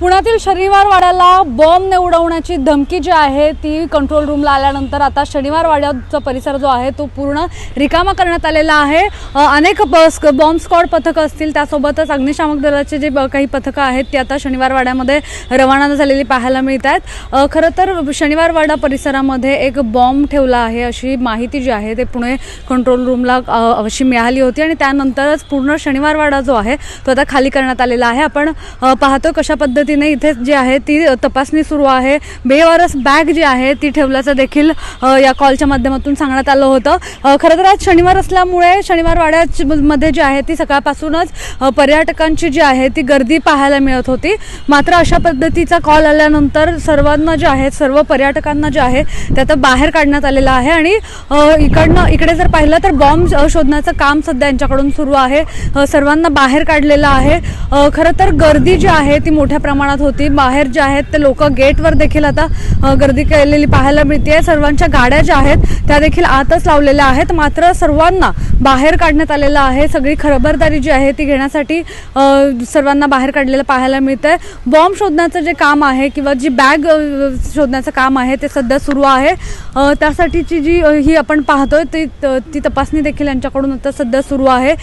पुण्यातील शनिवार वाड्याला बॉम्ब उडवण्याची धमकी जी आहे ती कंट्रोल रूमला आल्यानंतर आता शनिवार वाड्याचा परिसर जो आहे तो पूर्ण रिकामा करण्यात आलेला आहे. अनेक ब- बॉम्ब स्क्वॉड पथकं असतील त्यासोबतच अग्निशामक दलाचे जे ब- काही पथकं आहेत ती आता शनिवार वाड्यामध्ये रवाना झालेली पाहायला मिळत आहेत खरं तर शनिवार वाडा परिसरामध्ये एक बॉम्ब ठेवला आहे अशी माहिती जी आहे ते पुणे कंट्रोल रूमला अशी मिळाली होती आणि त्यानंतरच पूर्ण शनिवार वाडा जो आहे तो आता खाली करण्यात आलेला आहे. आपण पाहतो कशा पद्धती पद्धतीने इथे जी आहे ती तपासणी सुरू आहे. बेवारस बॅग जी आहे ती ठेवल्याचं देखील या कॉलच्या माध्यमातून सांगण्यात आलं होतं. खरं तर आज शनिवार असल्यामुळे शनिवार वाड्यामध्ये जी आहे ती सकाळपासूनच पर्यटकांची जी आहे ती गर्दी पाहायला मिळत होती. मात्र अशा पद्धतीचा कॉल आल्यानंतर सर्वांना जे आहे सर्व पर्यटकांना जे आहे ते आता बाहेर काढण्यात आलेलं आहे. आणि इकडनं इकडे जर पाहिलं तर बॉम्ब शोधण्याचं काम सध्या यांच्याकडून सुरू आहे. सर्वांना बाहेर काढलेलं आहे. खरं तर गर्दी जी आहे ती मोठ्या प्रमाणात होती. बाहेर जे आहेत ते लोक गेटवर देखील आता गर्दी केलेली पाहायला मिळते सर्वांच्या गाड्या ज्या आहेत त्या देखील आतच लावलेल्या आहेत. मात्र सर्वांना बाहेर काढण्यात आलेलं आहे. सगळी खबरदारी जी आहे ती घेण्यासाठी सर्वांना बाहेर काढलेलं पाहायला मिळतंय. बॉम्ब शोधण्याचं जे काम आहे किंवा जी बॅग शोधण्याचं काम आहे ते सध्या सुरू आहे. त्यासाठीची जी ही आपण पाहतोय ती त- ती तपासणी देखील यांच्याकडून आता सध्या सुरू आहे.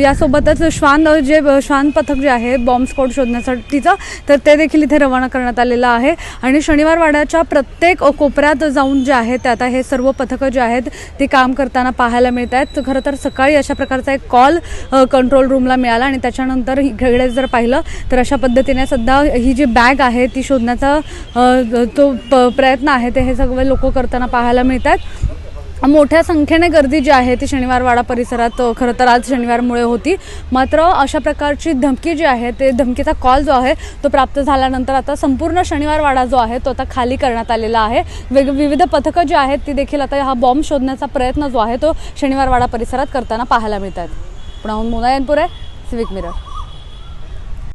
यासोबतच श्वान जे श्वान पथक जे आहे बॉम्ब स्फोट शोधण्यासाठीचं तर ते देखील इथे रवाना करण्यात आलेलं आहे. आणि शनिवार वाड्याच्या प्रत्येक कोपऱ्यात जाऊन जे आहे ते आता हे सर्व पथकं जे आहेत ती काम करताना पाहायला मिळत आहेत. खरं तर सकाळी अशा प्रकारचा एक कॉल कंट्रोल रूमला मिळाला आणि त्याच्यानंतर इकडे जर पाहिलं तर अशा पद्धतीने सध्या ही जी बॅग आहे ती शोधण्याचा तो प- प्रयत्न आहे ते हे सगळे लोक करताना पाहायला मिळत आहेत. मोठ्या संख्येने गर्दी जी आहे ती शनिवार वाडा परिसरात खरं तर आज शनिवारमुळे होती. मात्र अशा प्रकारची धमकी जी आहे ते धमकीचा कॉल जो आहे तो प्राप्त झाल्यानंतर आता संपूर्ण शनिवारवाडा जो आहे तो आता खाली करण्यात आलेला आहे. वेग विविध पथकं जी आहेत ती देखील आता हा बॉम्ब शोधण्याचा प्रयत्न जो आहे तो शनिवार वाडा परिसरात करताना पाहायला मिळत आहेत पुण्याहून मुलायनपूर आहे सिविक मिरर